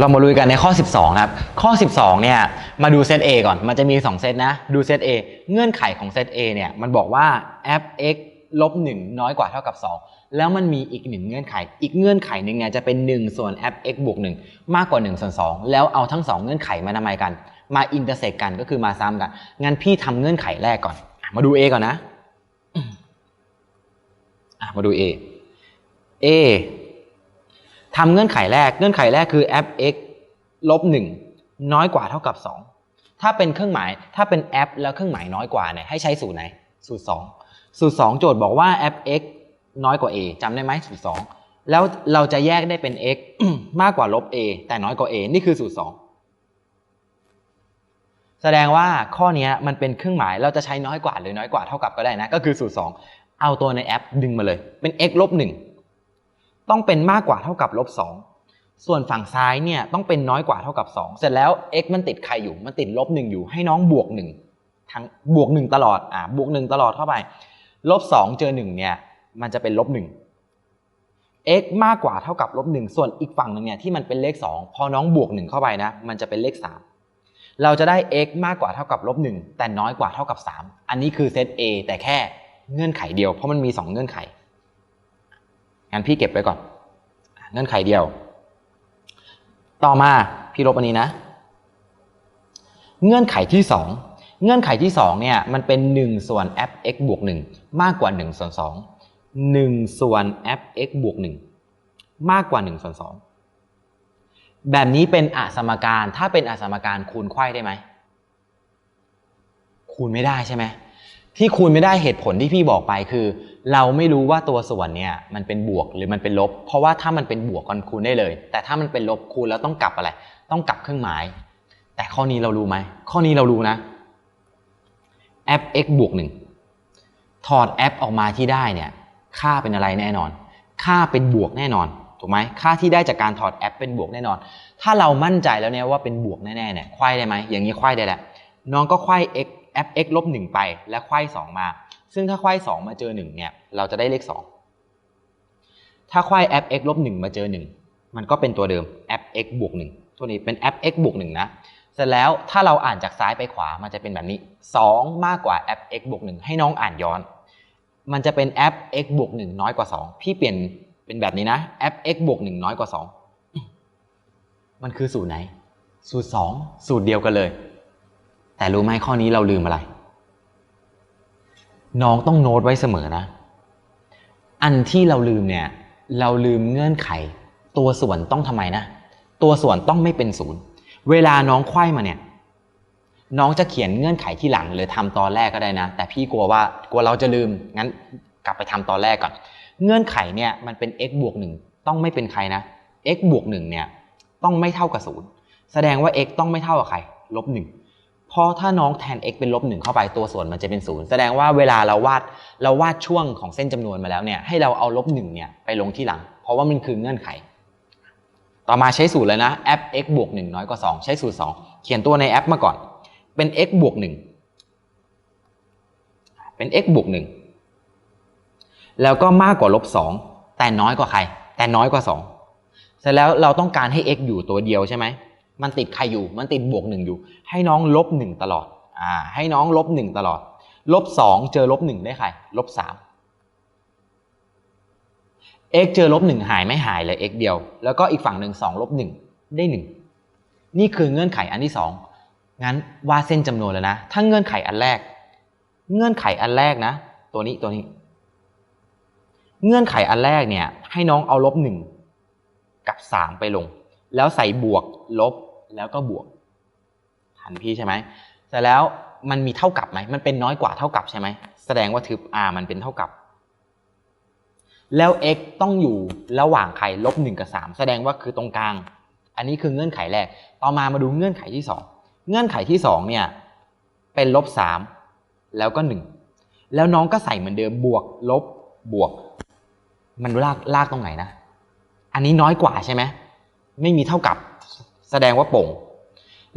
เรามาลุยกันในข้อ 12 ครับ ข้อ 12 เนี่ย มาดูเซต A ก่อน มันจะมี 2 เซตนะ ดูเซต A เงื่อนไขของเซต A เนี่ย มันบอกว่า f x ลบ 1 น้อยกว่าเท่ากับ 2 แล้วมันมีอีกหนึ่งเงื่อนไข อีกเงื่อนไขหนึ่งเนี่ยจะเป็น 1 ส่วน f x บวก 1 มากกว่า 1 ส่วน 2 แล้วเอาทั้ง 2 เงื่อนไขมาทำไมกัน มาอินเตอร์เซกกันก็คือมาซ้ำกัน งั้นพี่ทำเงื่อนไขแรกก่อน มาดู A ก่อนนะะมาดู A A ทำเงื่อนไขแรก เงื่อนไขแรกคือ f x ลบ1น้อยกว่าเท่ากับ 2 ถ้าเป็นเครื่องหมาย ถ้าเป็น f แล้วเครื่องหมายน้อยกว่าเนี่ยให้ใช้สูตรไหน สูตร 2 สูตร 2 โจทย์บอกว่า f x น้อยกว่า a จำได้ไหมสูตร 2 แล้วเราจะแยกได้เป็น x มากกว่าลบ a แต่น้อยกว่า a นี่คือสูตร 2แสดงว่าข้อนี้มันเป็นเครื่องหมายเราจะใช้น้อยกว่าหรือน้อยกว่าเท่ากับก็ได้นะ ก็คือสูตร 2 เอาตัวในแอปดึงมาเลย เป็น x ลบ1 ต้องเป็นมากกว่าเท่ากับลบ2ส่วนฝั่งซ้ายเนี่ยต้องเป็นน้อยกว่าเท่ากับ 2 เสร็จแล้ว x มันติดใครอยู่ มันติดลบ1อยู่ ให้น้องบวก1ทั้งบวก 1 ตลอด อ่าบวก 1 ตลอดเข้าไป ลบ2เจอ1เนี่ย มันจะเป็นลบ1 x มากกว่าเท่ากับลบ1ส่วนอีกฝั่งหนึ่งเนี่ยที่มันเป็นเลข 2 พอน้องบวก 1 เข้าไปนะ มันจะเป็นเลข 3เราจะได้ x มากกว่าเท่ากับลบ1แต่น้อยกว่าเท่ากับ 3 อันนี้คือเซต A แต่แค่เงื่อนไขเดียว เพราะมันมี 2 เงื่อนไข งั้นพี่เก็บไว้ก่อน เงื่อนไขเดียว ต่อมาพี่ลบอันนี้นะ เงื่อนไขที่ 2 เงื่อนไขที่2เนี่ยมันเป็น 1 ส่วน f x บวก1มากกว่า 1 ส่วน2 1 ส่วน f x บวก1มากกว่า 1 ส่วน 2 แบบนี้เป็นอสมการถ้าเป็นอสมการคูณไขว้ได้ไหมคูณไม่ได้ใช่ไหม ที่คูณไม่ได้เหตุผลที่พี่บอกไปคือ เราไม่รู้ว่าตัวส่วนเนี่ยมันเป็นบวกหรือมันเป็นลบ เพราะว่าถ้ามันเป็นบวกกันคูณได้เลย แต่ถ้ามันเป็นลบคูณแล้วต้องกลับอะไร ต้องกลับเครื่องหมาย แต่ข้อนี้เรารู้ไหมข้อนี้เรารู้นะ f x บวก1ถอด f อปออกมาที่ได้เนี่ยค่าเป็นอะไรแน่นอน ค่าเป็นบวกแน่นอนถูกไหมค่าที่ได้จากการถอด f เป็นบวกแน่นอน ถ้าเรามั่นใจแล้วเนี่ยว่าเป็นบวกแน่ๆเนี่ยควายได้ไหมอย่างนี้ควายได้แหละน้องก็ควาย x f x ลบ1ไปและควาย2มา ซึ่งถ้าควาย2มาเจอ1เนี่ยเราจะได้เลข 2 ถ้าควาย f x ลบ1มาเจอ 1 มันก็เป็นตัวเดิม f x บวก1ตัวนี้เป็น f x บวก1นะเสร็จแล้วถ้าเราอ่านจากซ้ายไปขวามันจะเป็นแบบนี้ 2 มากกว่า f x บวก1ให้น้องอ่านย้อน มันจะเป็น f x บวก1น้อยกว่า 2 พี่เปลี่ยนเป็นแบบนี้นะ f x บวก1น้อยกว่า 2 มันคือสูตรไหน สูตร 2 สูตรเดียวกันเลย แต่รู้ไหมข้อนี้เราลืมอะไร น้องต้องโน้ตไว้เสมอนะ อันที่เราลืมเนี่ย เราลืมเงื่อนไข ตัวส่วนต้องทำไมนะ ตัวส่วนต้องไม่เป็นศูนย์เวลาน้องไขว้มาเนี่ย น้องจะเขียนเงื่อนไขที่หลัง หรือทำตอนแรกก็ได้นะ แต่พี่กลัวว่ากลัวเราจะลืมงั้นกลับไปทำตอนแรกก่อน เงื่อนไขเนี่ยมันเป็น x บวกหนึ่งต้องไม่เป็นใครนะ x บวกหนึ่งเนี่ยต้องไม่เท่ากับศูนย์แสดงว่า x ต้องไม่เท่ากับใครลบหนึ่ง เพราะถ้าน้องแทน x เป็นลบหนึ่งเข้าไปตัวส่วนมันจะเป็นศูนย์แสดงว่าเวลาเราวาดเราวาดช่วงของเส้นจำนวนมาแล้วเนี่ยให้เราเอาลบหนึ่งเนี่ยไปลงที่หลัง เพราะว่ามันคือเงื่อนไข ต่อมาใช้สูตรเลยนะ f x บวกหนึ่งน้อยกว่าสองใช้สูตรสองเขียนตัวในแอปมาก่อน เป็น x บวกหนึ่งเป็น x บวกหนึ่งแล้วก็มากกว่าลบสองแต่น้อยกว่าใคร แต่น้อยกว่าสองเสร็จแล้วเราต้องการให้ x อยู่ตัวเดียวใช่ไหม มันติดใครอยู่ มันติดบวกหนึ่งอยู่ ให้น้องลบหนึ่งตลอด อ่า ให้น้องลบหนึ่งตลอด ลบสองเจอลบหนึ่งได้ใคร ลบสาม x เจอลบหนึ่งหายไม่หายเลย x เดียว แล้วก็อีกฝั่งหนึ่งสองลบหนึ่งได้หนึ่ง นี่คือเงื่อนไขอันที่สองงั้นวาดเส้นจำนวนเลยนะ ถ้าเงื่อนไขอันแรก เงื่อนไขอันแรกนะ ตัวนี้ตัวนี้ เงื่อนไขอันแรกเนี่ย ให้น้องเอาลบหนึ่งกับสามไปลง แล้วใส่บวกลบ แล้วก็บวกทันพี่ใช่ไหมเสร็จแล้วมันมีเท่ากับไหมมันเป็นน้อยกว่าเท่ากับใช่ไหมแสดงว่าทึบ r มันเป็นเท่ากับ แล้ว x ต้องอยู่ระหว่างใครลบหนึ่งกับสามแสดงว่าคือตรงกลาง อันนี้คือเงื่อนไขแรก ต่อมามาดูเงื่อนไขที่สองเงื่อนไขที่สองเนี่ยเป็นลบสามแล้วก็หนึ่งแล้วน้องก็ใส่เหมือนเดิมบวกลบบวก มันลากลากตรงไหนนะ อันนี้น้อยกว่าใช่ไหมไม่มีเท่ากับ แสดงว่าโป่ง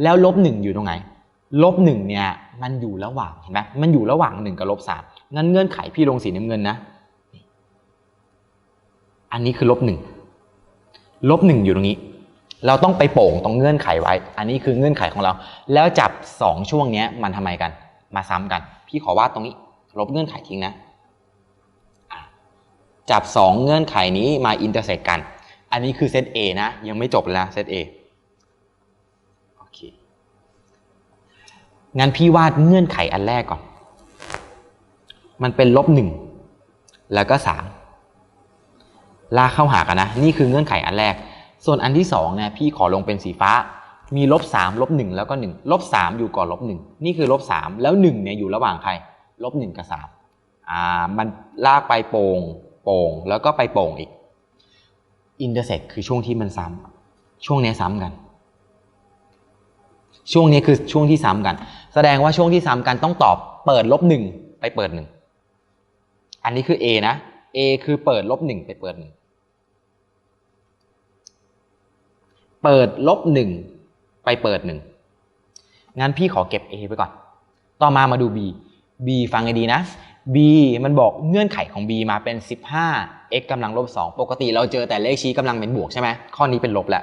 แล้วลบหนึ่งอยู่ตรงไหน ลบหนึ่งเนี่ยมันอยู่ระหว่างเห็นไหมมันอยู่ระหว่างหนึ่งกับลบสามงั้นเงื่อนไขพี่ลงสีน้ำเงินนะ อันนี้คือลบหนึ่งลบหนึ่งอยู่ตรงนี้ เราต้องไปโป่งตรงเงื่อนไขไว้ อันนี้คือเงื่อนไขของเรา แล้วจับ2ช่วงเนี้ยมันทำไมกัน มาซ้ำกัน พี่ขอวาดตรงนี้ ลบเงื่อนไขทิ้งนะจับ 2 เงื่อนไขนี้มาอินเตอร์เซกกัน อันนี้คือเซต A นะ ยังไม่จบเลยนะเซต A โอเค งั้นพี่วาดเงื่อนไขอันแรกก่อน มันเป็นลบหนึ่งแล้วก็สามลากเข้าหากันนะ นี่คือเงื่อนไขอันแรก ส่วนอันที่สองเนี่ยพี่ขอลงเป็นสีฟ้า มีลบสามลบหนึ่งแล้วก็หนึ่งลบสามอยู่ก่อนลบหนึ่งนี่คือลบสามแล้วหนึ่งเนี่ยอยู่ระหว่างใคร ลบหนึ่งกับสามอ่า มันลากไปโป่ง โป่ง แล้วก็ไปโป่งอีก อินเตอร์เซ็กคือช่วงที่มันซ้ำช่วงนี้ซ้ำกัน ช่วงนี้คือช่วงที่ซ้ำกัน แสดงว่าช่วงที่ซ้ำกันต้องตอบเปิดลบหนึ่งไปเปิดหนึ่งอันนี้คือ A นะ A คือเปิดลบหนึ่งไปเปิดหนึ่งเปิดลบหนึ่งไปเปิดหนึ่งงั้นพี่ขอเก็บ A ไปก่อน ต่อมามาดู B B ฟังให้ดีนะ B มันบอกเงื่อนไขของ B มาเป็น 15 x กำลังลบ2ปกติเราเจอแต่เลขชี้กำลังเป็นบวกใช่ไหมข้อนี้เป็นลบแหละ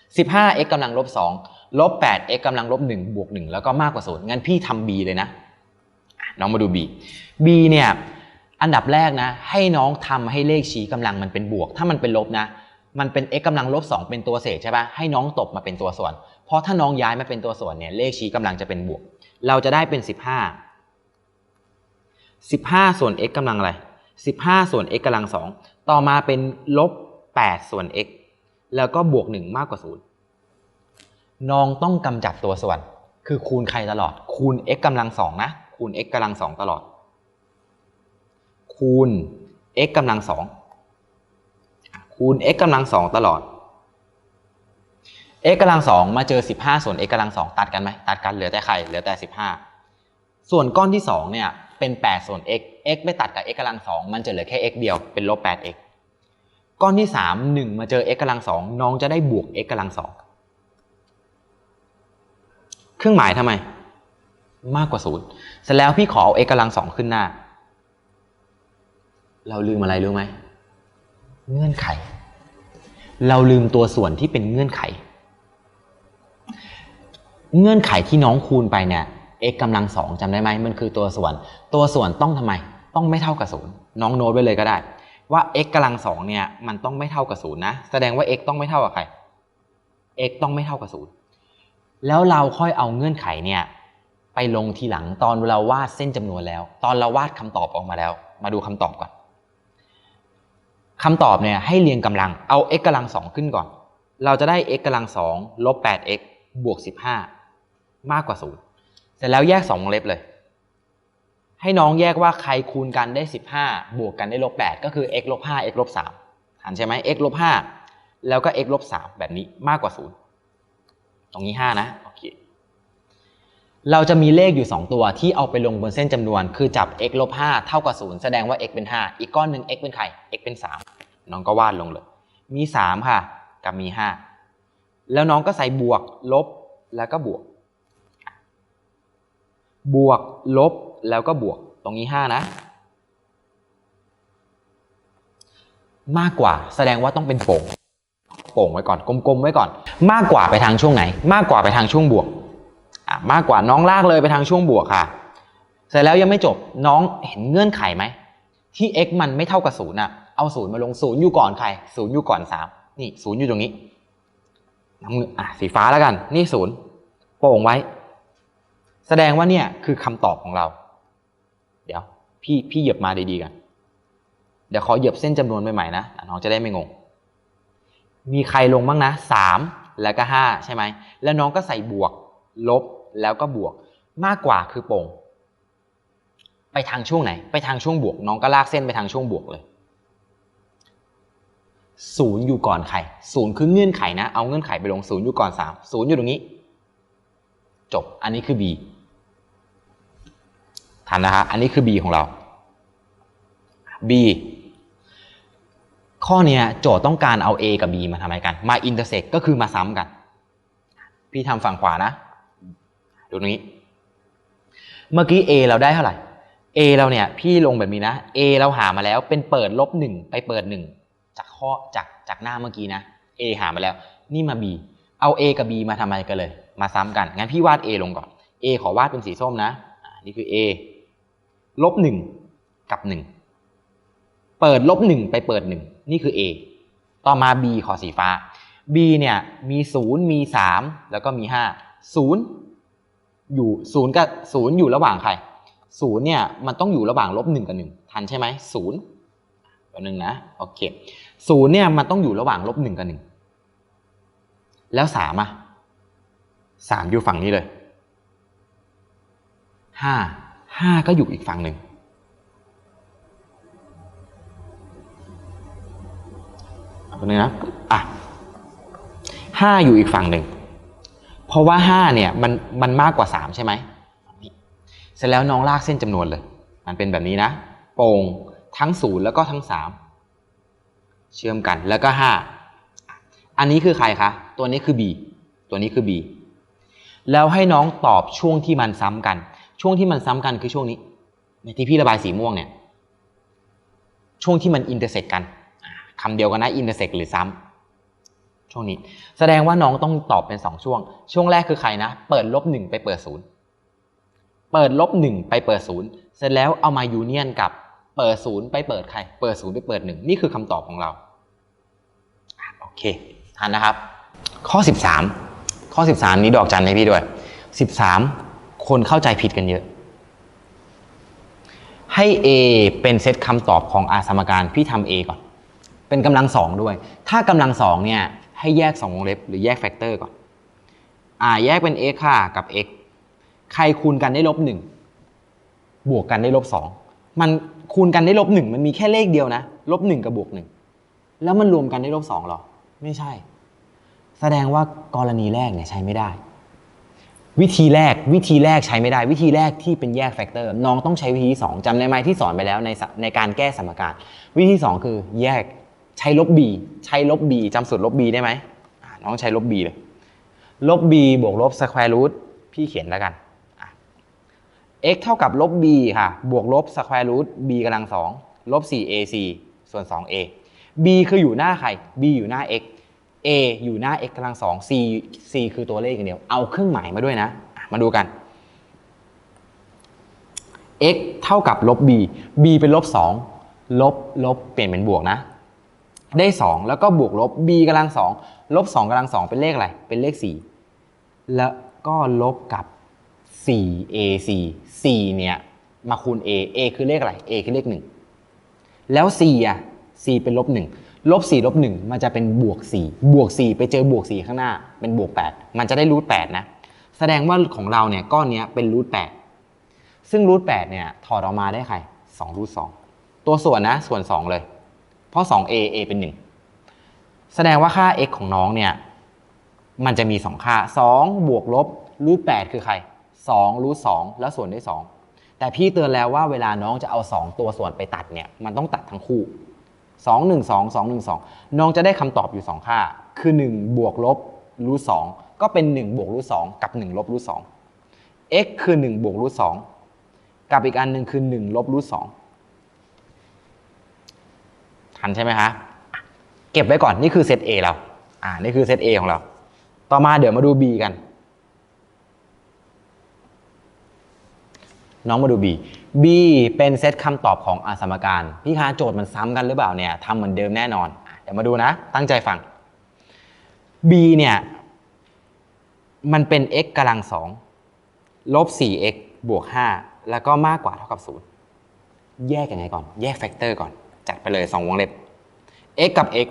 15 x กำลังลบ2 ลบ 8 x กำลังลบ 1 บวก 1 แล้วก็มากกว่า 0 งั้นพี่ทำ B เลยนะน้องมาดู B B เนี่ยอันดับแรกนะ ให้น้องทำให้เลขชี้กำลังมันเป็นบวก ถ้ามันเป็นลบนะ มันเป็น x กำลังลบ 2 เป็นตัวเศษใช่ปะให้น้องตบมาเป็นตัวส่วน เพราะถ้าน้องย้ายมาเป็นตัวส่วนเนี่ยเลขชี้กำลังจะเป็นบวก เราจะได้เป็น 15 15 ส่วน x กำลังอะไร 15 ส่วน x กำลัง 2 ต่อมาเป็นลบ 8 ส่วน x แล้วก็บวก 1 มากกว่า 0 น้องต้องกำจัดตัวส่วน คือคูณใครตลอด คูณ x กำลัง2นะ คูณ x กำลัง2ตลอด คูณ x กำลัง2คูณ x กำลัง2ตลอด x กำลัง2มาเจอ 15 ส่วน x กำลัง2ตัดกันไหมตัดกันเหลือแต่ไข่เหลือแต่ 15 ส่วนก้อนที่2เนี่ยเป็น 8 ส่วน x x ไม่ตัดกับ x กำลัง2มันจะเหลือแค่ x เดียวเป็นลบ 8x ก้อนที่ 3 1 มาเจอ x กำลัง2น้องจะได้บวก x กำลัง2เค รื่องหมายทำไม มากกว่า0เสร็จแล้วพี่ขอเอา x กำลัง2ขึ้นหน้า เราลืมอะไรรู้ไหมเงื่อนไข เราลืมตัวส่วนที่เป็นเงื่อนไข เงื่อนไขที่น้องคูณไปเนี่ย x กำลังสองจำได้ไหมมันคือตัวส่วน ตัวส่วนต้องทำไม ต้องไม่เท่ากับศูนย์น้องโน้ตไว้เลยก็ได้ ว่า x กำลังสองเนี่ยมันต้องไม่เท่ากับศูนย์นะ แสดงว่า x ต้องไม่เท่ากับใคร x ต้องไม่เท่ากับศูนย์ แล้วเราค่อยเอาเงื่อนไขเนี่ยไปลงทีหลังตอนเราวาดเส้นจำนวนแล้ว ตอนเราวาดคำตอบออกมาแล้ว มาดูคำตอบก่อนคำตอบเนี่ยให้เรียงกำลังเอา x กำลังสองขึ้นก่อน เราจะได้ x กำลังสองลบ 8x บวก 15 มากกว่า 0 เสร็จแล้วแยก2วงเล็บเลย ให้น้องแยกว่าใครคูณกันได้ 15 บวกกันได้ลบ8ก็คือ x ลบ5 x ลบ3หันใช่ไหม x ลบ5แล้วก็ x ลบ3แบบนี้มากกว่า 0 ตรงนี้ 5 นะโอเคเราจะมีเลขอยู่ 2 ตัวที่เอาไปลงบนเส้นจำนวน คือจับ x ลบ5เท่ากับ 0 แสดงว่า x เป็น 5 อีกก้อนหนึ่ง x เป็นใคร x เป็น 3 น้องก็วาดลงเลย มี 3 ค่ะ กับมี 5 แล้วน้องก็ใส่บวก ลบ แล้วก็บวก บวก ลบ แล้วก็บวก ตรงนี้ 5 นะ มากกว่า แสดงว่าต้องเป็นโป่ง โป่งไว้ก่อนกลมๆไว้ก่อน มากกว่าไปทางช่วงไหน มากกว่าไปทางช่วงบวกมากกว่าน้องลากเลยไปทางช่วงบวกค่ะ เสร็จแล้วยังไม่จบน้องเห็นเงื่อนไขไหมที่ x มันไม่เท่ากับศูนย์อะเอาศูนย์มาลงศูนย์อยู่ก่อนใครศูนย์อยู่ก่อนสามนี่ศูนย์อยู่ตรงนี้น้ำมืออะสีฟ้าแล้วกัน นี่ศูนย์โป่งไว้ แสดงว่าเนี่ยคือคำตอบของเรา เดี๋ยว พี่พี่เหยียบมาดีๆกัน เดี๋ยวขอเหยียบเส้นจำนวนใหม่ๆนะน้องจะได้ไม่งง มีใครลงบ้างนะสามแล้วก็ห้าใช่ไหม แล้วน้องก็ใส่บวก ลบแล้วก็บวก มากกว่าคือโป่ง ไปทางช่วงไหน ไปทางช่วงบวก น้องก็ลากเส้นไปทางช่วงบวกเลยศูนย์อยู่ก่อนใครศูนย์คือเงื่อนไขนะ เอาเงื่อนไขไปลงศูนย์อยู่ก่อนสามศูนย์อยู่ตรงนี้ จบ อันนี้คือ B ทันนะฮะอันนี้คือ B ของเรา B ข้อเนี้ยโจทย์ต้องการเอา A กับ B มาทำอะไรกัน มาอินเตอร์เซ็กก็คือมาซ้ำกัน พี่ทำฝั่งขวานะ ดูตรงนี้ เมื่อกี้ A เราได้เท่าไหร่ A เราเนี่ย พี่ลงแบบนี้นะ A เราหามาแล้วเป็นเปิดลบหนึ่งไปเปิดหนึ่งจากข้อจากจากหน้าเมื่อกี้นะ A หามาแล้ว นี่มา b เอา a กับ b มาทำอะไรกันเลย มาซ้ำกัน งั้นพี่วาด a ลงก่อน a ขอวาดเป็นสีส้มนะ นี่คือ a ลบหนึ่งกับหนึ่ง เปิดลบหนึ่งไปเปิดหนึ่งนี่คือ a ต่อมา b ขอสีฟ้า b เนี่ยมีศูนย์มีสามแล้วก็มีห้าศูนย์อยู่ศูนย์กับศูนย์อยู่ระหว่างใครศูนย์เนี่ยมันต้องอยู่ระหว่างลบหนึ่งกับหนึ่งทันใช่ไหมศูนย์ตัวหนึ่งนะโอเคศูนย์เนี่ยมันต้องอยู่ระหว่างลบหนึ่งกับหนึ่งแล้วสามอะสามอยู่ฝั่งนี้เลยห้าห้าก็อยู่อีกฝั่งหนึ่ง ตัวนี้นะอะห้าอยู่อีกฝั่งหนึ่ง เพราะว่าห้าเนี่ยมันมันมากกว่าสามใช่ไหมนี่เสร็จแล้วน้องลากเส้นจำนวนเลย มันเป็นแบบนี้นะ โป่งทั้งศูนย์แล้วก็ทั้งสามเชื่อมกันแล้วก็ห้าอันนี้คือใครคะ ตัวนี้คือ b ตัวนี้คือ b แล้วให้น้องตอบช่วงที่มันซ้ำกัน ช่วงที่มันซ้ำกันคือช่วงนี้ในที่พี่ระบายสีม่วงเนี่ย ช่วงที่มันอินเตอร์เซ็กกัน คำเดียวกันนะ intersect หรือซ้ำช่วงนี้ แสดงว่าน้องต้องตอบเป็น 2 ช่วง ช่วงแรกคือใครนะ เปิดลบหนึ่งไปเปิดศูนย์เปิดลบหนึ่งไปเปิดศูนย์เสร็จแล้วเอามายูเนียนกับเปิดศูนย์ไปเปิดใคร เปิดศูนย์ไปเปิดหนึ่งนี่คือคำตอบของเราโอเคทันนะครับ ข้อ 13 ข้อ 13 นี้ดอกจันให้พี่ด้วย 13 คนเข้าใจผิดกันเยอะ ให้ A เป็นเซตคำตอบของอาสมการพี่ทำ A ก่อน เป็นกำลังสองด้วย ถ้ากำลังสองเนี่ยให้แยกสองวงเล็บหรือแยกแฟกเตอร์ก่อน อ่าแยกเป็น x ค่ะ กับ x ใครคูณกันได้ลบหนึ่งบวกกันได้ลบสองมันคูณกันได้ลบหนึ่งมันมีแค่เลขเดียวนะลบหนึ่งกับบวกหนึ่งแล้วมันรวมกันได้ลบสองหรอ ไม่ใช่ แสดงว่ากรณีแรกเนี่ยใช้ไม่ได้ วิธีแรกวิธีแรกใช้ไม่ได้ วิธีแรกที่เป็นแยกแฟกเตอร์น้องต้องใช้วิธีที่สองจำได้ไหมที่สอนไปแล้วในในการแก้สมการ วิธีที่สองคือแยก ใช้ลบ b ใช้ลบ b จำสูตรลบ b ได้ไหมน้องใช้ลบ b เลย ลบ b บวกลบสแควร์รูทพี่เขียนแล้วกัน x เท่ากับลบ b ค่ะ บวกลบสแควร์รูท b กำลังสองลบ 4ac ส่วน 2a b คืออยู่หน้าใคร b อยู่หน้า x a อยู่หน้า x กำลังสอง c c คือตัวเลขอย่างเดียว เอาเครื่องหมายมาด้วยนะอะมาดูกัน x เท่ากับลบ b b เป็นลบ 2 ลบ ลบ เปลี่ยนเป็นบวกนะ ได้ 2 แล้วก็บวกลบ b กำลัง2ลบ2กำลัง2เป็นเลขอะไร เป็นเลข 4 แล้วก็ลบกับ 4ac 4 เนี่ย มาคูณ a a คือเลขอะไร a คือเลข 1 แล้ว c อะ c เป็นลบ 1 ลบ 4 ลบ 1 มันจะเป็นบวก 4 บวก 4 ไปเจอบวก 4 ข้างหน้า เป็นบวก 8 มันจะได้รูท8นะ แสดงว่าของเราเนี่ยก้อนเนี้ยเป็นรูท8ซึ่งรูท8เนี่ยถอดออกมาได้ใคร2รูท2ตัวส่วนนะส่วน 2 เลย เพราะ 2a a เป็น 1 แสดงว่าค่า x ของน้องเนี่ย มันจะมี 2 ค่า 2 บวกลบรูท8คือใคร 2 รูท2แล้วส่วนด้วย 2 แต่พี่เตือนแล้วว่าเวลาน้องจะเอา 2 ตัวส่วนไปตัดเนี่ย มันต้องตัดทั้งคู่ 2 1 2 2 1 2 น้องจะได้คำตอบอยู่ 2 ค่า คือ 1 บวกลบรูท2ก็เป็น 1 บวกรูท2กับ 1 ลบรูท2 x คือ 1 บวกรูท2กับอีกอันหนึ่งคือ 1 ลบรูท2ันใช่ไหมคะเก็บไว้ก่อนนี่คือเซต A เรา อ่า นี่คือเซต A ของเรา ต่อมาเดี๋ยวมาดู B กัน น้องมาดู B B เป็นเซตคำตอบของอาสมการ พี่คะโจทย์มันซ้ำกันหรือเปล่าเนี่ยทำเหมือนเดิมแน่นอน เดี๋ยวมาดูนะ ตั้งใจฟัง B เนี่ย มันเป็น x กำลังสองลบ 4x บวก 5 แล้วก็มากกว่าเท่ากับ 0 แยกยังไงก่อน แยกแฟกเตอร์ก่อน จัดไปเลย 2 วงเล็บ x กับ x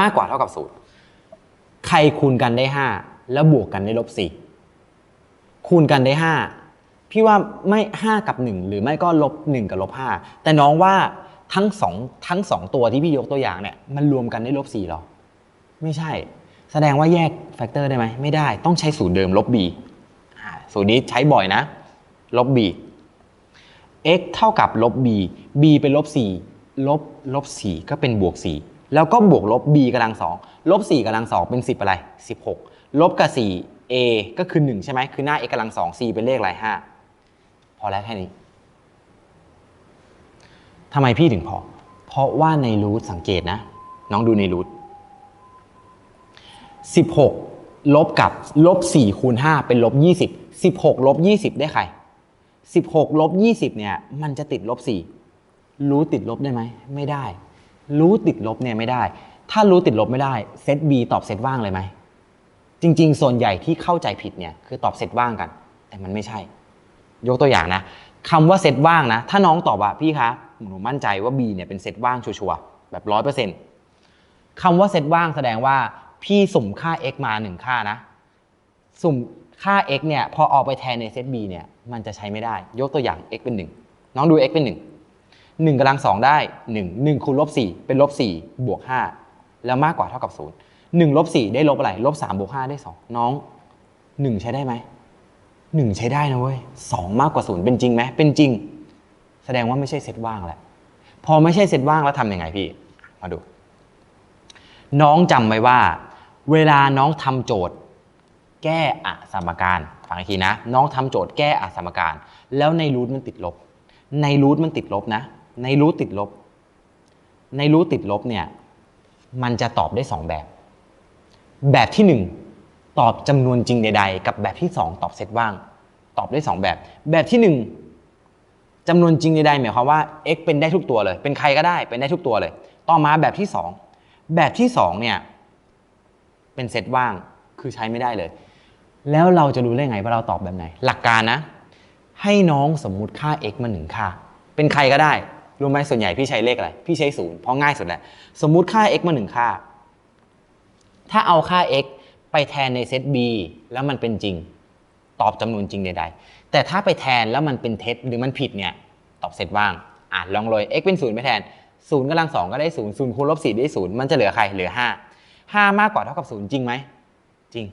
มากกว่าเท่ากับ 0 ใครคูณกันได้ 5 แล้วบวกกันได้ลบ 4 คูณกันได้ 5 พี่ว่าไม่ 5 กับ 1 หรือไม่ก็ลบ 1 กับลบ 5 แต่น้องว่าทั้ง 2 ทั้ง 2 ตัวที่พี่ยกตัวอย่างเนี่ย มันรวมกันได้ลบ4หรอ ไม่ใช่ แสดงว่าแยกแฟกเตอร์ได้ไหม ไม่ได้ ต้องใช้สูตรเดิมลบ b สูตรนี้ใช้บ่อยนะ ลบ b x เท่ากับลบ b b เป็นลบ4ลบลบ4ก็เป็นบวก 4 แล้วก็บวกลบ b กำลัง2ลบ4กำลัง2เป็น 10 อะไร 16 ลบกับ 4 a ก็คือ 1 ใช่ไหมคือหน้า x กำลัง2 c เป็นเลขอะไร5พอแล้วแค่นี้ทำไมพี่ถึงพอ เพราะว่าในรูทสังเกตนะ น้องดูในรูท16 ลบกับลบ4คูณ5เป็นลบ20 16 ลบ 20 ได้ใคร 16ลบ20เนี่ยมันจะติดลบ4รู้ติดลบได้ไหมไม่ได้ รู้ติดลบเนี่ยไม่ได้ ถ้ารู้ติดลบไม่ได้เซต B ตอบเซตว่างเลยไหมจริง ๆ ส่วนใหญ่ที่เข้าใจผิดเนี่ยคือตอบเซตว่างกัน แต่มันไม่ใช่ ยกตัวอย่างนะคำว่าเซตว่างนะ ถ้าน้องตอบว่าพี่คะหนูมั่นใจว่า B เนี่ยเป็นเซตว่างชัวร์แบบร้อยเปอร์เซ็นต์คำว่าเซตว่างแสดงว่าพี่สุ่มค่า x มาหนึ่งค่านะ สุ่มค่า x เนี่ยพอเอาไปแทนในเซต b เนี่ย มันจะใช้ไม่ได้ ยกตัวอย่าง x เป็น 1 น้องดู x เป็น 1 1กำลัง2ได้ 1 1คูณลบ4เป็นลบ4บวก5แล้วมากกว่าเท่ากับ0 1ลบ4ได้ลบอะไรลบ3บวก5ได้ 2 น้อง 1 ใช้ได้ไหม 1 ใช้ได้นะเว้ย2มากกว่า0เป็นจริงไหมเป็นจริง แสดงว่าไม่ใช่เซตว่างแหละพอไม่ใช่เซตว่างแล้วทำยังไงพี่ มาดู น้องจำไว้ว่า เวลาน้องทำโจทย์ แก้อสมการ ฟังอีกทีนะ น้องทำโจทย์แก้อสมการ แล้วในรูทมันติดลบ ในรูทมันติดลบนะ ในรูทติดลบ ในรูทติดลบเนี่ย มันจะตอบได้สองแบบ แบบที่หนึ่งตอบจำนวนจริงใด ๆ กับแบบที่สองตอบเซตว่าง ตอบได้สองแบบ แบบที่หนึ่งจำนวนจริงใดๆหมายความว่า x เป็นได้ทุกตัวเลย เป็นใครก็ได้ เป็นได้ทุกตัวเลย ต่อมาแบบที่สองแบบที่สองเนี่ย เป็นเซตว่าง คือใช้ไม่ได้เลย แล้วเราจะรู้ได้ไงว่าเราตอบแบบไหน หลักการนะ ให้น้องสมมุติค่า x มาหนึ่งค่า เป็นใครก็ได้รู้ไหมส่วนใหญ่พี่ใช้เลขอะไร พี่ใช้ศูนย์เพราะง่ายสุดแหละ สมมุติค่า x มาหนึ่งค่า ถ้าเอาค่า x ไปแทนในเซต b แล้วมันเป็นจริง ตอบจำนวนจริงใด ๆ แต่ถ้าไปแทนแล้วมันเป็นเท็จหรือมันผิดเนี่ยตอบเซตว่างอ่านลองเลย x เป็นศูนย์ไปแทนศูนย์กำลังสองก็ได้ศูนย์ศูนย์คูณลบสี่ได้ศูนย์มันจะเหลือใครเหลือห้าห้ามากกว่าเท่ากับศูนย์จริงไหมจริง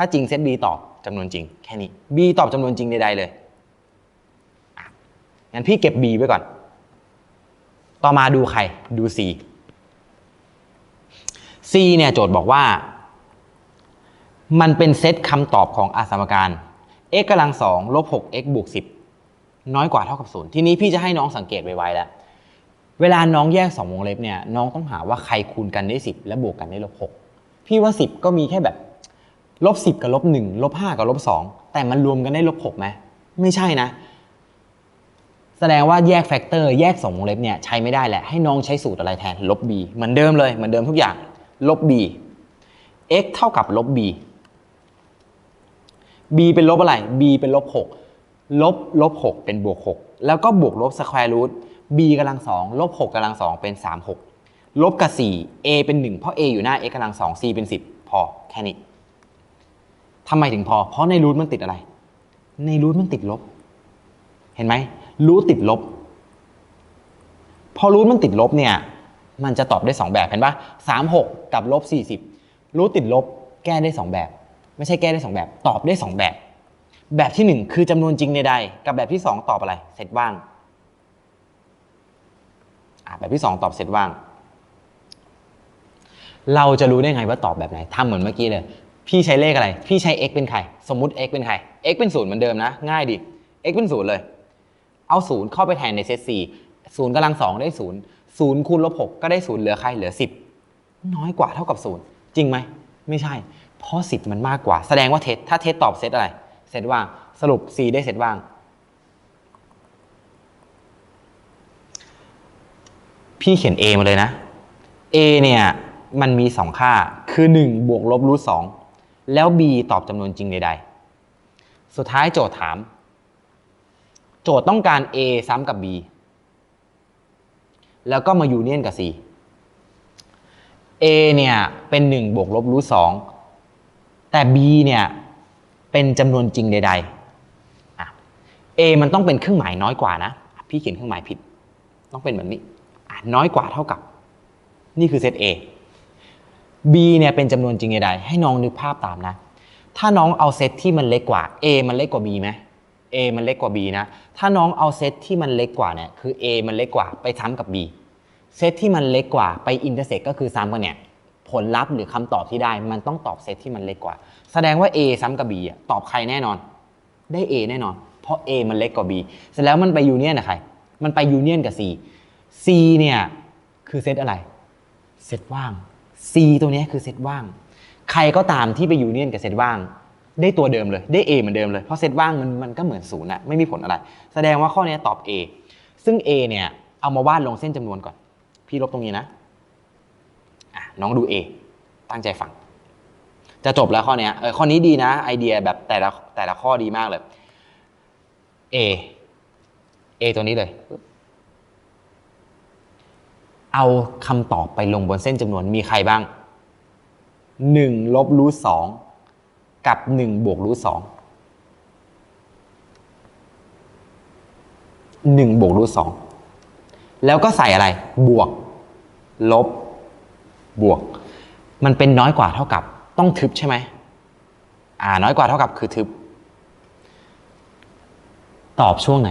ถ้าจริงเซต b ตอบจำนวนจริง แค่นี้ b ตอบจำนวนจริงใดๆเลยงั้นพี่เก็บ b ไว้ก่อน ต่อมาดูใคร ดู c c เนี่ยโจทย์บอกว่า มันเป็นเซตคำตอบของอสมการ x กำลังสองลบ 6x บวก10 น้อยกว่าเท่ากับศูนย์ทีนี้พี่จะให้น้องสังเกตไวๆแล้ว เวลาน้องแยก 2 วงเล็บเนี่ย น้องต้องหาว่าใครคูณกันได้ 10 และบวกกันได้ลบ6พี่ว่า 10 ก็มีแค่แบบ ลบ10กับลบ1ลบ5กับลบ2แต่มันรวมกันได้ลบ6ไหมไม่ใช่นะ แสดงว่าแยกแฟกเตอร์แยก2วงเล็บเนี่ยใช้ไม่ได้แหละ ให้น้องใช้สูตรอะไรแทนลบ b เหมือนเดิมเลยเหมือนเดิมทุกอย่างลบ b x เท่ากับลบ b b เป็นลบอะไร b เป็นลบ6ลบลบ6เป็นบวก 6 แล้วก็บวกลบสแควร์รูท b กำลังสองลบ6กำลังสองเป็น 3 6 ลบกับ 4 a เป็น 1 เพราะ a อยู่หน้า x กำลังสอง c เป็น 10 พอแค่นี้ ทำไมถึงพอ เพราะในรูทมันติดอะไร ในรูทมันติดลบ เห็นไหมรูทติดลบ พอรูทมันติดลบเนี่ย มันจะตอบได้ 2 แบบเห็นปะ3 6กับลบ40รูทติดลบ แก้ได้ 2 แบบ ไม่ใช่แก้ได้ 2 แบบ ตอบได้ 2 แบบ แบบที่ 1 คือจำนวนจริงใดๆกับแบบที่ 2 ตอบอะไร เสร็จว่างอะแบบที่ 2 ตอบเสร็จว่าง เราจะรู้ได้ไงว่าตอบแบบไหนทำเหมือนเมื่อกี้เลย พี่ใช้เลขอะไร พี่ใช้ x เป็นใคร สมมุติ x เป็นใคร x เป็นศูนย์เหมือนเดิมนะ ง่ายดิ x เป็นศูนย์เลย เอาศูนย์เข้าไปแทนในเซตสี่ศูนย์กำลังสองได้ศูนย์ศูนย์คูณลบหกก็ได้ศูนย์เหลือใครเหลือสิบน้อยกว่าเท่ากับศูนย์จริงไหม ไม่ใช่ เพราะสิบมันมากกว่า แสดงว่าเทสถ้าเทสตอบเซตอะไร เซตว่าง สรุป c ได้เซตว่าง พี่เขียน a มาเลยนะ a เนี่ย มันมีสองค่า คือ 1 บวกลบรูทสอง แล้ว b ตอบจำนวนจริงใดๆ สุดท้ายโจทย์ถาม โจทย์ต้องการ a ซ้ำกับ b แล้วก็มายูเนียนกับ c a เนี่ยเป็น 1 บวกลบรูทสองแต่ b เนี่ยเป็นจำนวนจริงใดๆ a มันต้องเป็นเครื่องหมายน้อยกว่านะ พี่เขียนเครื่องหมายผิด ต้องเป็นแบบนี้น้อยกว่าเท่ากับ นี่คือเซต A B เนี่ยเป็นจำนวนจริงใดๆให้น้องนึกภาพตามนะ ถ้าน้องเอาเซตที่มันเล็กกว่า A มันเล็กกว่า B ไหม A มันเล็กกว่า B นะ ถ้าน้องเอาเซตที่มันเล็กกว่าเนี่ยคือ A มันเล็กกว่าไปซ้ำกับ B เซตที่มันเล็กกว่าไปอินเตอร์เซ็กก็คือซ้ำกันเนี่ยผลลัพธ์หรือคำตอบที่ได้มันต้องตอบเซตที่มันเล็กกว่า แสดงว่า A ซ้ำกับ B อะตอบใครแน่นอน ได้ A แน่นอน เพราะ A มันเล็กกว่า B เสร็จแล้วมันไปยูเนียนกับใคร มันไปยูเนียนกับ C C เนี่ยคือเซตอะไร เซตว่าง C ตัวนี้คือเซตว่าง ใครก็ตามที่ไปยูเนียนกับเซตว่าง ได้ตัวเดิมเลย ได้ A เหมือนเดิมเลย เพราะเซตว่างมันมันก็เหมือนศูนย์อะไม่มีผลอะไร แสดงว่าข้อนี้ตอบ A ซึ่ง A เนี่ยเอามาวาดลงเส้นจำนวนก่อน พี่ลบตรงนี้นะะน้องดู A ตั้งใจฟัง จะจบแล้วข้อเนี้ยเออข้อนี้ดีนะ ไอเดียแบบแต่ละแต่ละข้อดีมากเลย A A ตัวนี้เลยปึ๊บ เอาคำตอบไปลงบนเส้นจำนวนมีใครบ้างหนึ่งลบรูทสองกับหนึ่งบวกรูทสองหนึ่งบวกรูทสองแล้วก็ใส่อะไร บวก ลบ บวก มันเป็นน้อยกว่าเท่ากับ ต้องทึบใช่ไหมอ่า น้อยกว่าเท่ากับคือทึบ ตอบช่วงไหน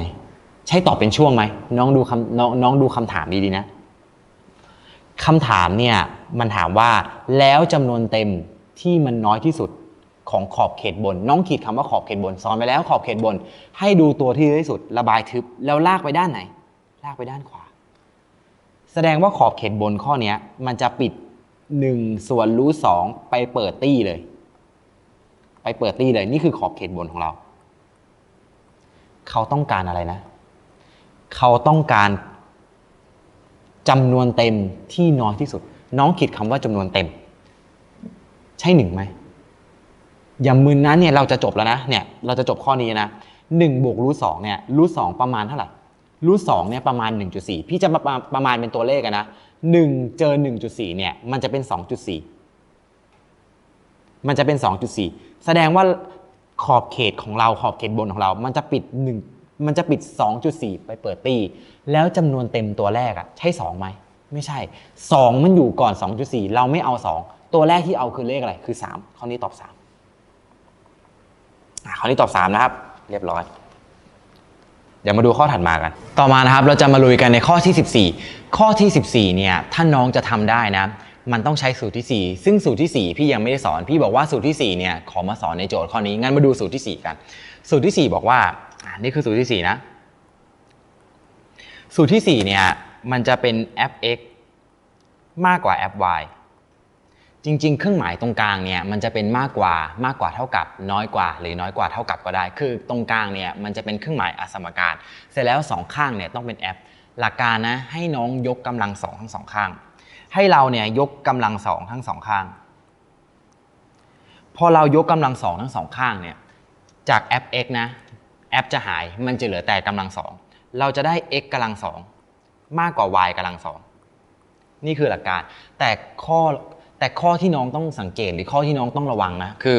ใช่ตอบเป็นช่วงไหมน้องดูคำน้องน้องดูคำถามดีๆนะ คำถามเนี่ยมันถามว่าแล้วจำนวนเต็มที่มันน้อยที่สุดของขอบเขตบน น้องขีดคำว่าขอบเขตบนสอนไปแล้วขอบเขตบน ให้ดูตัวที่เยอะที่สุด ระบายทึบแล้วลากไปด้านไหน ลากไปด้านขวา แสดงว่าขอบเขตบนข้อนี้มันจะปิด1ส่วนรูทสองไปเปิดตี้เลย ไปเปิดตี้เลยนี่คือขอบเขตบนของเรา เขาต้องการอะไรนะ เขาต้องการ จำนวนเต็มที่น้อยที่สุด น้องคิดคำว่าจำนวนเต็ม ใช่หนึ่งไหมอย่ามึนนะเนี่ยเราจะจบแล้วนะเนี่ยเราจะจบข้อนี้นะหนึ่งบวกรูทสองเนี่ยรูทสองประมาณเท่าไหร่รูทสองเนี่ยประมาณ 1.4 พี่จะประมาณประมาณเป็นตัวเลขนะหนึ่งเจอ 1.4 เนี่ยมันจะเป็น 2.4 มันจะเป็น 2.4 แสดงว่าขอบเขตของเราขอบเขตบนของเรา มันจะปิด1 มันจะปิด 2.4 ไปเปิดตี แล้วจำนวนเต็มตัวแรกอะใช่2ไหม ไม่ใช่ 2 มันอยู่ก่อน 2.4 เราไม่เอา 2 ตัวแรกที่เอาคือเลขอะไร คือ 3 ข้อนี้ตอบ3ข้อนี้ตอบ 3 นะครับ เรียบร้อย เดี๋ยวมาดูข้อถัดมากัน ต่อมานะครับ เราจะมาลุยกันในข้อที่ 14 ข้อที่ 14 เนี่ย ถ้าน้องจะทำได้นะมันต้องใช้สูตรที่ 4 ซึ่งสูตรที่ 4 พี่ยังไม่ได้สอน พี่บอกว่าสูตรที่ 4 เนี่ย ขอมาสอนในโจทย์ข้อนี้ งั้นมาดูสูตรที่ 4 กัน สูตรที่ 4 บอกว่า นี่คือสูตรที่ 4 นะ สูตรที่ 4 เนี่ย มันจะเป็น f(x) มากกว่า f(y) จริง ๆ เครื่องหมายตรงกลางเนี่ยมันจะเป็นมากกว่ามากกว่าเท่ากับ น้อยกว่า หรือน้อยกว่าเท่ากับก็ได้ คือตรงกลางเนี่ยมันจะเป็นเครื่องหมายอสมการ เสร็จแล้วสองข้างเนี่ยต้องเป็น f หลักการนะให้น้องยกกำลังสองทั้งสองข้าง ให้เราเนี่ยยกกำลังสองทั้งสองข้าง พอเรายกกำลังสองทั้งสองข้างเนี่ยจาก f(x) นะ f จะหายมันจะเหลือแต่กำลังสองเราจะได้ x กำลังสองมากกว่า y กำลังสองนี่คือหลักการ แต่ข้อแต่ข้อที่น้องต้องสังเกตหรือข้อที่น้องต้องระวังนะคือ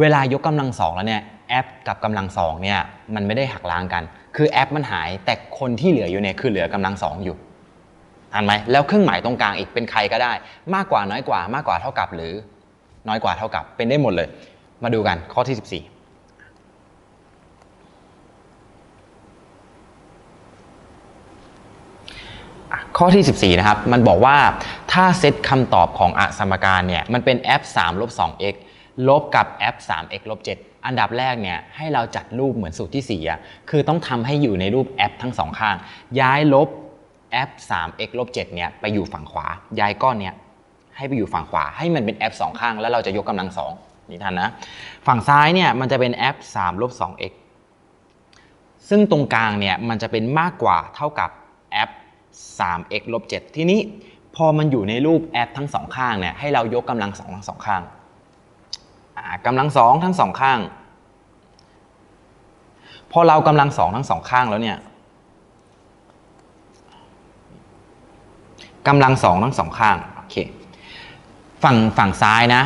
เวลายกกำลังสองแล้วเนี่ยแอปกับกำลังสองเนี่ยมันไม่ได้หักล้างกัน คือแอปมันหายแต่คนที่เหลืออยู่เนี่ยคือเหลือกำลังสองอยู่ทันไหมแล้วเครื่องหมายตรงกลางอีกเป็นใครก็ได้ มากกว่าน้อยกว่ามากกว่าเท่ากับหรือ น้อยกว่าเท่ากับเป็นได้หมดเลย มาดูกันข้อที่ 14 ข้อที่ 14 นะครับ มันบอกว่าถ้าเซตคำตอบของอสมการเนี่ย มันเป็น f 3ลบ 2x ลบกับ f 3x ลบ 7 อันดับแรกเนี่ย ให้เราจัดรูปเหมือนสูตรที่4อะคือต้องทำให้อยู่ในรูป f ทั้งสองข้าง ย้ายลบ f 3x ลบ 7 เนี่ย ไปอยู่ฝั่งขวา ย้ายก้อนเนี้ยให้ไปอยู่ฝั่งขวา ให้มันเป็น f สองข้าง แล้วเราจะยกกำลังสองนี่ทันนะ ฝั่งซ้ายเนี่ย มันจะเป็น f 3ลบ 2x ซึ่งตรงกลางเนี่ย มันจะเป็นมากกว่าเท่ากับ f 3x ลบ7ทีนี้พอมันอยู่ในรูปแอปทั้งสองข้างเนี่ยให้เรายกกำลังสองทั้งสองข้างอ่ากำลังสองทั้งสองข้าง พอเรากำลังสองทั้งสองข้างแล้วเนี่ยกำลังสองทั้งสองข้างโอเคฝั่งฝั่งซ้ายนะ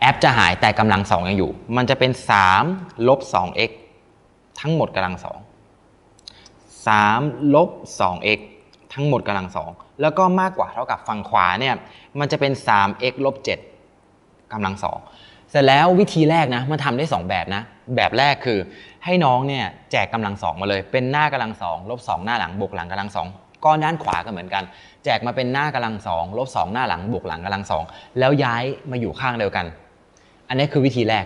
แอปจะหายแต่กำลังสองยังอยู่ มันจะเป็น3ลบ 2x ทั้งหมดกำลังสอง3ลบ 2x ทั้งหมดกำลังสองแล้วก็มากกว่าเท่ากับฝั่งขวาเนี่ยมันจะเป็น 3x ลบ7กำลังสองเสร็จแล้ววิธีแรกนะมันทำได้ 2 แบบนะ แบบแรกคือให้น้องเนี่ยแจกกำลังสองมาเลย เป็นหน้ากำลังสองลบ2หน้าหลังบวกหลังกำลังสองก้อนด้านขวาก็เหมือนกัน แจกมาเป็นหน้ากำลังสองลบ2หน้าหลังบวกหลังกำลังสองแล้วย้ายมาอยู่ข้างเดียวกัน อันนี้คือวิธีแรก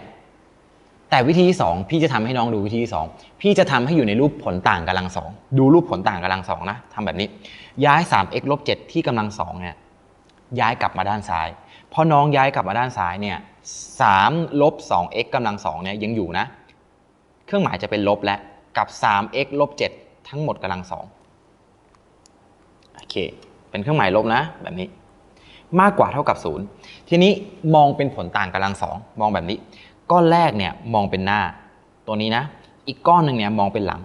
แต่วิธีที่สองพี่จะทำให้น้องดูวิธีที่สองพี่จะทำให้อยู่ในรูปผลต่างกำลังสองดูรูปผลต่างกำลังสองนะทำแบบนี้ ย้าย 3x ลบ7ที่กำลังสองเนี่ยย้ายกลับมาด้านซ้ายพอน้องย้ายกลับมาด้านซ้ายเนี่ย3ลบ 2x กำลัง2เนี่ยยังอยู่นะ เครื่องหมายจะเป็นลบและกับ 3x ลบ 7 ทั้งหมดกำลัง2โอเค เป็นเครื่องหมายลบนะ แบบนี้ มากกว่าเท่ากับ 0 ทีนี้มองเป็นผลต่างกำลังสองมองแบบนี้ ก้อนแรกเนี่ยมองเป็นหน้า ตัวนี้นะ อีกก้อนหนึ่งเนี่ยมองเป็นหลัง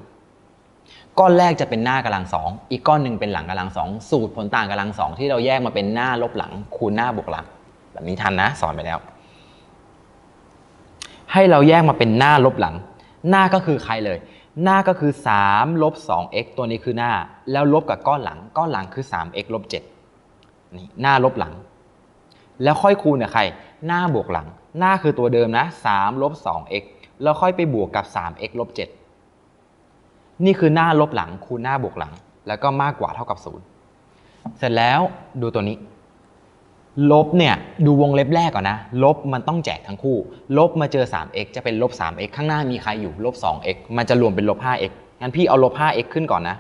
ก้อนแรกจะเป็นหน้ากำลังสองอีกก้อนหนึ่งเป็นหลังกำลังสองสูตรผลต่างกำลังสองที่เราแยกมาเป็นหน้าลบหลัง คูณหน้าบวกหลัง แบบนี้ทันนะ สอนไปแล้ว ให้เราแยกมาเป็นหน้าลบหลัง หน้าก็คือใครเลย หน้าก็คือ3ลบ 2x ตัวนี้คือหน้า แล้วลบกับก้อนหลัง ก้อนหลังคือ 3x ลบ7นี่หน้าลบหลัง แล้วค่อยคูณกับใคร หน้าบวกหลัง หน้าคือตัวเดิมนะ3ลบ 2x แล้วค่อยไปบวกกับ 3x ลบ 7 นี่คือหน้าลบหลังคูณหน้าบวกหลัง แล้วก็มากกว่าเท่ากับ 0 เสร็จแล้วดูตัวนี้ ลบเนี่ยดูวงเล็บแรกก่อนนะ ลบมันต้องแจกทั้งคู่ ลบมาเจอ 3x จะเป็นลบ 3x ข้างหน้ามีใครอยู่ลบ 2x มันจะรวมเป็นลบ 5x งั้นพี่เอาลบ 5x ขึ้นก่อนนะ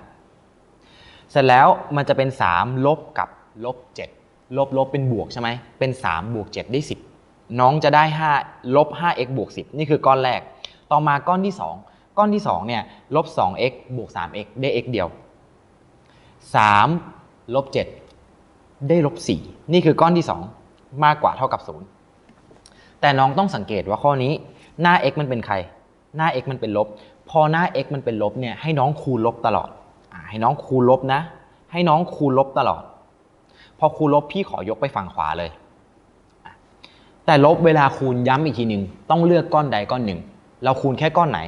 เสร็จแล้วมันจะเป็น 3 ลบกับลบ 7 ลบลบเป็นบวกใช่ไหมเป็น 3 บวก 7 ได้ 10 น้องจะได้5ลบ 5x บวก 10 นี่คือก้อนแรก ต่อมาก้อนที่ 2 ก้อนที่2เนี่ยลบ 2x บวก 3x ได้ x เดียว 3 ลบ 7 ได้ลบ 4 นี่คือก้อนที่ 2 มากกว่าเท่ากับ 0 แต่น้องต้องสังเกตว่าข้อนี้หน้า x มันเป็นใคร หน้า x มันเป็นลบ พอหน้า x มันเป็นลบเนี่ยให้น้องคูณลบตลอดอให้น้องคูณลบนะ ให้น้องคูณลบตลอด พอคูณลบพี่ขอยกไปฝั่งขวาเลย แต่ลบเวลาคูณย้ำอีกทีหนึ่งต้องเลือกก้อนใดก้อนหนึ่ง เราคูณแค่ก้อนไหน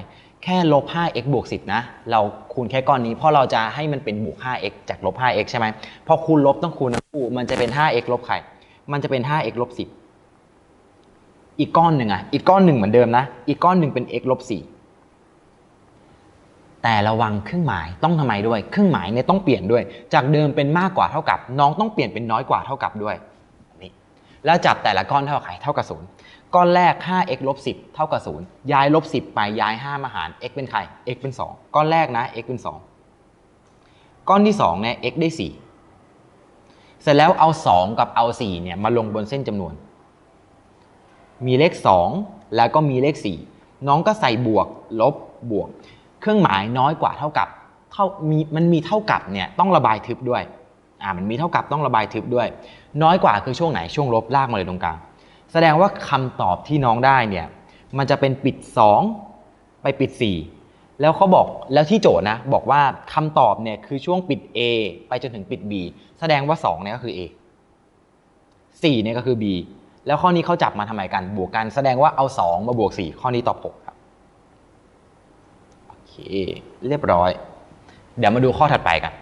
แค่ลบ 5x บวก 10 นะ เราคูณแค่ก้อนนี้ เพราะเราจะให้มันเป็นบวก 5x จากลบ 5x ใช่ไหมพอคูณลบต้องคูณทั้งคู่มันจะเป็น 5x ลบใครมันจะเป็น 5x ลบ 10 อีกก้อนหนึ่งอะ อีกก้อนหนึ่งเหมือนเดิมนะ อีกก้อนหนึ่งเป็น x ลบ 4 แต่ระวังเครื่องหมายต้องทำไมด้วย เครื่องหมายเนี่ยต้องเปลี่ยนด้วย จากเดิมเป็นมากกว่าเท่ากับ น้องต้องเปลี่ยนเป็นน้อยกว่าเท่ากับด้วย แล้วจับแต่ละก้อนเท่ากับใครเท่ากับศูนย์ก้อนแรก 5x ลบ10 เท่ากับ 0 ย้ายลบ 10 ไปย้าย 5 มาหาร x เป็นใคร x เป็น 2 ก้อนแรกนะ x เป็น 2 ก้อนที่2เนี่ย x ได้ 4 เสร็จแล้วเอา 2 กับเอา 4 เนี่ยมาลงบนเส้นจำนวน มีเลข 2 แล้วก็มีเลข 4 น้องก็ใส่บวกลบบวก เครื่องหมายน้อยกว่าเท่ากับเท่ามีมันมีเท่ากับเนี่ยต้องระบายทึบด้วย อ่ามันมีเท่ากับต้องระบายทึบด้วย น้อยกว่าคือช่วงไหนช่วงลบลากมาเลยตรงกลางแสดงว่าคำตอบที่น้องได้เนี่ยมันจะเป็นปิด 2 ไปปิด 4 แล้วเขาบอกแล้วที่โจทย์นะบอกว่าคำตอบเนี่ยคือช่วงปิด A ไปจนถึงปิด B แสดงว่า2เนี่ยก็คือ A 4เนี่ยก็คือ B แล้วข้อนี้เขาจับมาทำไมกันบวกกัน แสดงว่าเอา 2 มาบวก 4 ข้อนี้ตอบ6ครับโอเคเรียบร้อย เดี๋ยวมาดูข้อถัดไปกัน